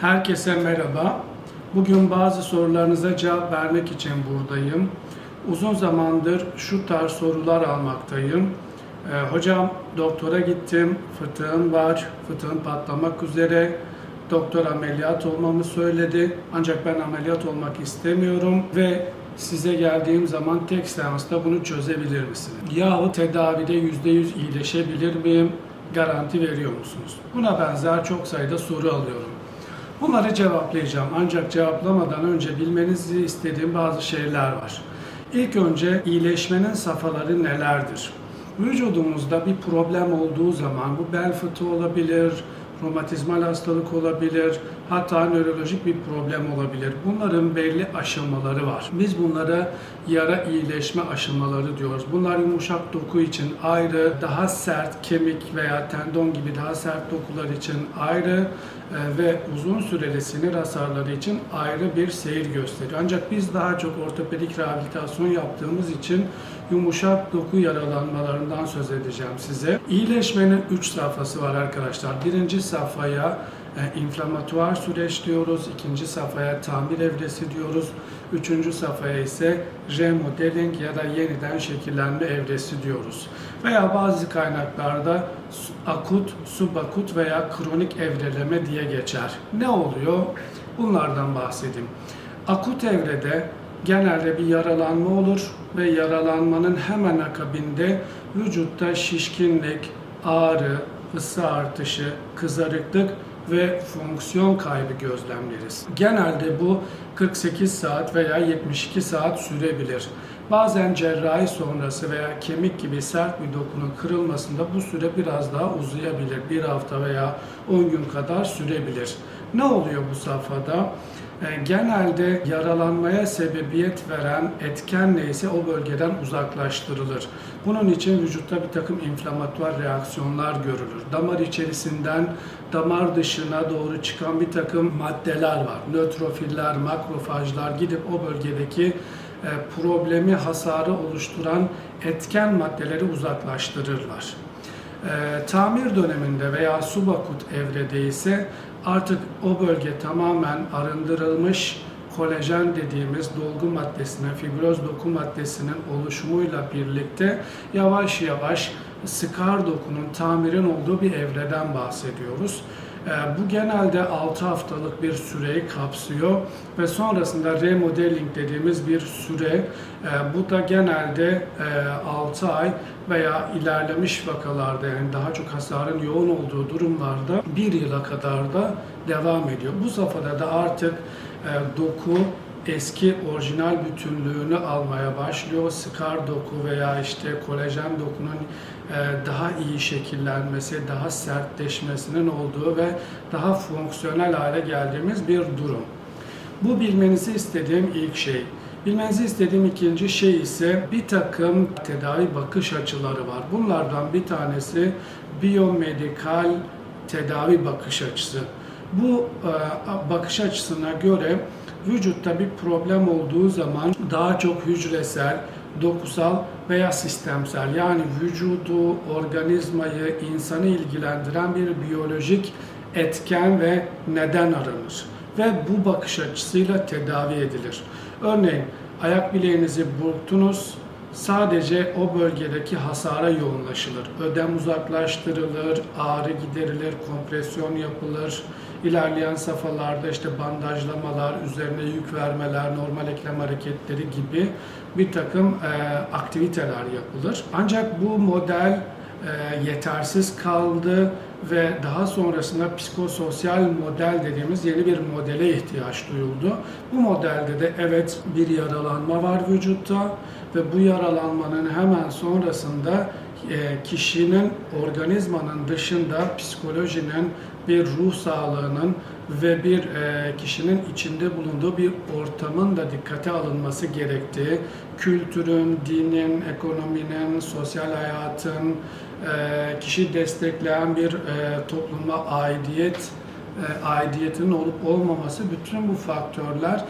Herkese merhaba. Bugün bazı sorularınıza cevap vermek için buradayım. Uzun zamandır şu tarz sorular almaktayım. Ee, hocam doktora gittim, fıtığım var, fıtığım patlamak üzere. Doktor ameliyat olmamı söyledi. Ancak ben ameliyat olmak istemiyorum ve size geldiğim zaman tek seansta bunu çözebilir misiniz? Yahut tedavide %100 iyileşebilir miyim? Garanti veriyor musunuz? Buna benzer çok sayıda soru alıyorum. Bunları cevaplayacağım ancak cevaplamadan önce bilmenizi istediğim bazı şeyler var. İlk önce iyileşmenin safhaları nelerdir? Vücudumuzda bir problem olduğu zaman bu bel fıtığı olabilir, romatizmal hastalık olabilir, hatta nörolojik bir problem olabilir. Bunların belli aşamaları var. Biz bunlara yara iyileşme aşamaları diyoruz. Bunlar yumuşak doku için ayrı, daha sert kemik veya tendon gibi daha sert dokular için ayrı e, ve uzun süreli sinir hasarları için ayrı bir seyir gösteriyor. Ancak biz daha çok ortopedik rehabilitasyon yaptığımız için yumuşak doku yaralanmalarından söz edeceğim size. İyileşmenin 3 safhası var arkadaşlar. Birinci safhaya e, inflamatuar süreç diyoruz. ikinci safhaya tamir evresi diyoruz. Üçüncü safhaya ise remodeling ya da yeniden şekillenme evresi diyoruz. Veya bazı kaynaklarda akut, subakut veya kronik evreleme diye geçer. Ne oluyor? Bunlardan bahsedeyim. Akut evrede genelde bir yaralanma olur ve yaralanmanın hemen akabinde vücutta şişkinlik, ağrı, ısı artışı, kızarıklık ve fonksiyon kaybı gözlemleriz. Genelde bu 48 saat veya 72 saat sürebilir. Bazen cerrahi sonrası veya kemik gibi sert bir dokunun kırılmasında bu süre biraz daha uzayabilir. Bir hafta veya 10 gün kadar sürebilir. Ne oluyor bu safhada? E, genelde yaralanmaya sebebiyet veren etken neyse o bölgeden uzaklaştırılır. Bunun için vücutta bir takım inflamatuar reaksiyonlar görülür. Damar içerisinden damar dışına doğru çıkan bir takım maddeler var. Nötrofiller, makrofajlar gidip o bölgedeki e, problemi, hasarı oluşturan etken maddeleri uzaklaştırırlar. E, tamir döneminde veya subakut evrede ise artık o bölge tamamen arındırılmış kolajen dediğimiz dolgu maddesinin, fibroz doku maddesinin oluşumuyla birlikte yavaş yavaş skar dokunun tamirin olduğu bir evreden bahsediyoruz. Ee, bu genelde 6 haftalık bir süreyi kapsıyor ve sonrasında remodeling dediğimiz bir süre. Ee, bu da genelde 6 ay veya ilerlemiş vakalarda yani daha çok hasarın yoğun olduğu durumlarda 1 yıla kadar da devam ediyor. Bu safhada da artık e, doku eski orijinal bütünlüğünü almaya başlıyor. Skar doku veya işte kolajen dokunun e, daha iyi şekillenmesi, daha sertleşmesinin olduğu ve daha fonksiyonel hale geldiğimiz bir durum. Bu bilmenizi istediğim ilk şey. Bilmenizi istediğim ikinci şey ise bir takım tedavi bakış açıları var. Bunlardan bir tanesi biyomedikal tedavi bakış açısı. Bu e, bakış açısına göre vücutta bir problem olduğu zaman daha çok hücresel, dokusal veya sistemsel yani vücudu, organizmayı, insanı ilgilendiren bir biyolojik etken ve neden aranır ve bu bakış açısıyla tedavi edilir. Örneğin ayak bileğinizi burktunuz, sadece o bölgedeki hasara yoğunlaşılır. Ödem uzaklaştırılır, ağrı giderilir, kompresyon yapılır. İlerleyen safhalarda işte bandajlamalar, üzerine yük vermeler, normal eklem hareketleri gibi bir takım e, aktiviteler yapılır. Ancak bu model e, yetersiz kaldı ve daha sonrasında psikososyal model dediğimiz yeni bir modele ihtiyaç duyuldu. Bu modelde de evet bir yaralanma var vücutta ve bu yaralanmanın hemen sonrasında e, kişinin organizmanın dışında psikolojinin bir ruh sağlığının ve bir e, kişinin içinde bulunduğu bir ortamın da dikkate alınması gerektiği, kültürün, dinin, ekonominin, sosyal hayatın, kişi destekleyen bir topluma aidiyet, aidiyetinin olup olmaması bütün bu faktörler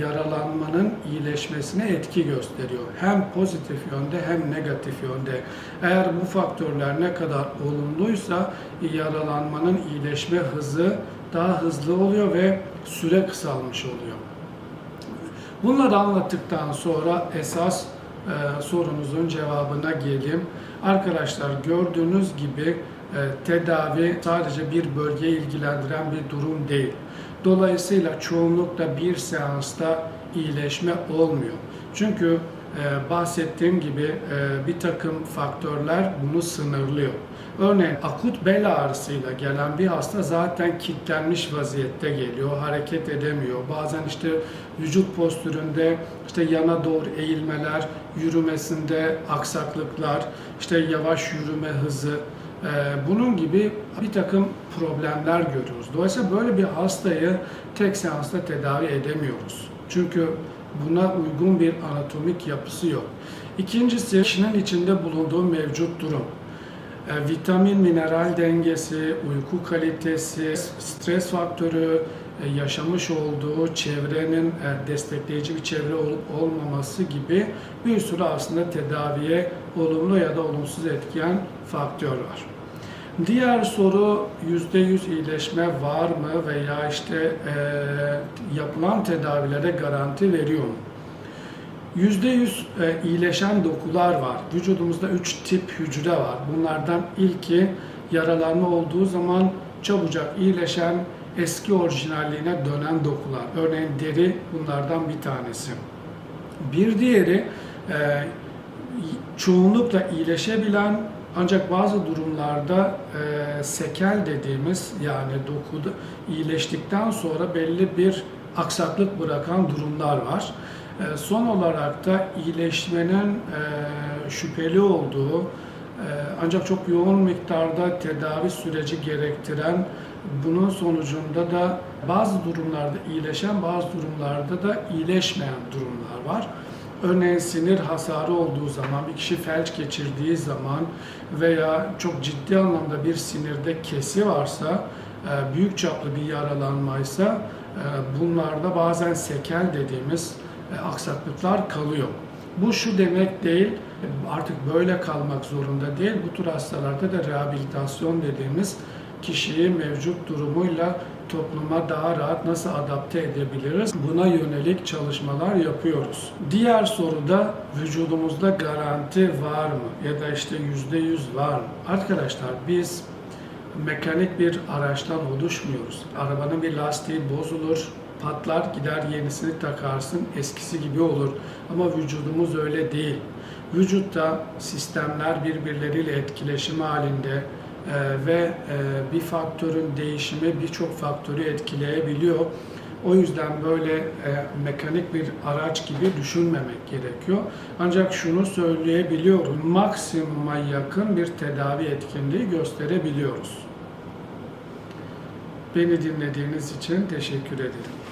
yaralanmanın iyileşmesine etki gösteriyor. Hem pozitif yönde hem negatif yönde. Eğer bu faktörler ne kadar olumluysa yaralanmanın iyileşme hızı daha hızlı oluyor ve süre kısalmış oluyor. Bunları anlattıktan sonra esas e, sorunuzun cevabına geleyim. Arkadaşlar gördüğünüz gibi e, tedavi sadece bir bölgeyi ilgilendiren bir durum değil. Dolayısıyla çoğunlukla bir seansta iyileşme olmuyor. Çünkü bahsettiğim gibi e, bir takım faktörler bunu sınırlıyor. Örneğin akut bel ağrısıyla gelen bir hasta zaten kilitlenmiş vaziyette geliyor, hareket edemiyor. Bazen işte vücut postüründe işte yana doğru eğilmeler, yürümesinde aksaklıklar, işte yavaş yürüme hızı, e, bunun gibi bir takım problemler görüyoruz. Dolayısıyla böyle bir hastayı tek seansla tedavi edemiyoruz. Çünkü buna uygun bir anatomik yapısı yok. İkincisi kişinin içinde bulunduğu mevcut durum. E, vitamin mineral dengesi, uyku kalitesi, stres faktörü, e, yaşamış olduğu çevrenin e, destekleyici bir çevre olup olmaması gibi bir sürü aslında tedaviye olumlu ya da olumsuz etkiyen faktör var. Diğer soru %100 iyileşme var mı veya işte e, yapılan tedavilere garanti veriyor mu? %100 e, iyileşen dokular var. Vücudumuzda 3 tip hücre var. Bunlardan ilki yaralanma olduğu zaman çabucak iyileşen eski orijinalliğine dönen dokular. Örneğin deri bunlardan bir tanesi. Bir diğeri e, çoğunlukla iyileşebilen ancak bazı durumlarda e, sekel dediğimiz yani dokuda iyileştikten sonra belli bir aksaklık bırakan durumlar var. E, son olarak da iyileşmenin e, şüpheli olduğu e, ancak çok yoğun miktarda tedavi süreci gerektiren bunun sonucunda da bazı durumlarda iyileşen bazı durumlarda da iyileşmeyen durumlar var. Örneğin sinir hasarı olduğu zaman, bir kişi felç geçirdiği zaman veya çok ciddi anlamda bir sinirde kesi varsa, e, büyük çaplı bir yaralanmaysa e, bunlarda bazen sekel dediğimiz e, aksaklıklar kalıyor. Bu şu demek değil, artık böyle kalmak zorunda değil. Bu tür hastalarda da rehabilitasyon dediğimiz kişiyi mevcut durumuyla topluma daha rahat nasıl adapte edebiliriz? Buna yönelik çalışmalar yapıyoruz. Diğer soruda vücudumuzda garanti var mı? Ya da işte yüzde yüz var mı? Arkadaşlar biz mekanik bir araçtan oluşmuyoruz. Arabanın bir lastiği bozulur, patlar gider yenisini takarsın eskisi gibi olur. Ama vücudumuz öyle değil. Vücutta sistemler birbirleriyle etkileşim halinde ve e, bir faktörün değişimi birçok faktörü etkileyebiliyor. O yüzden böyle e, mekanik bir araç gibi düşünmemek gerekiyor. Ancak şunu söyleyebiliyorum, maksimuma yakın bir tedavi etkinliği gösterebiliyoruz. Beni dinlediğiniz için teşekkür ederim.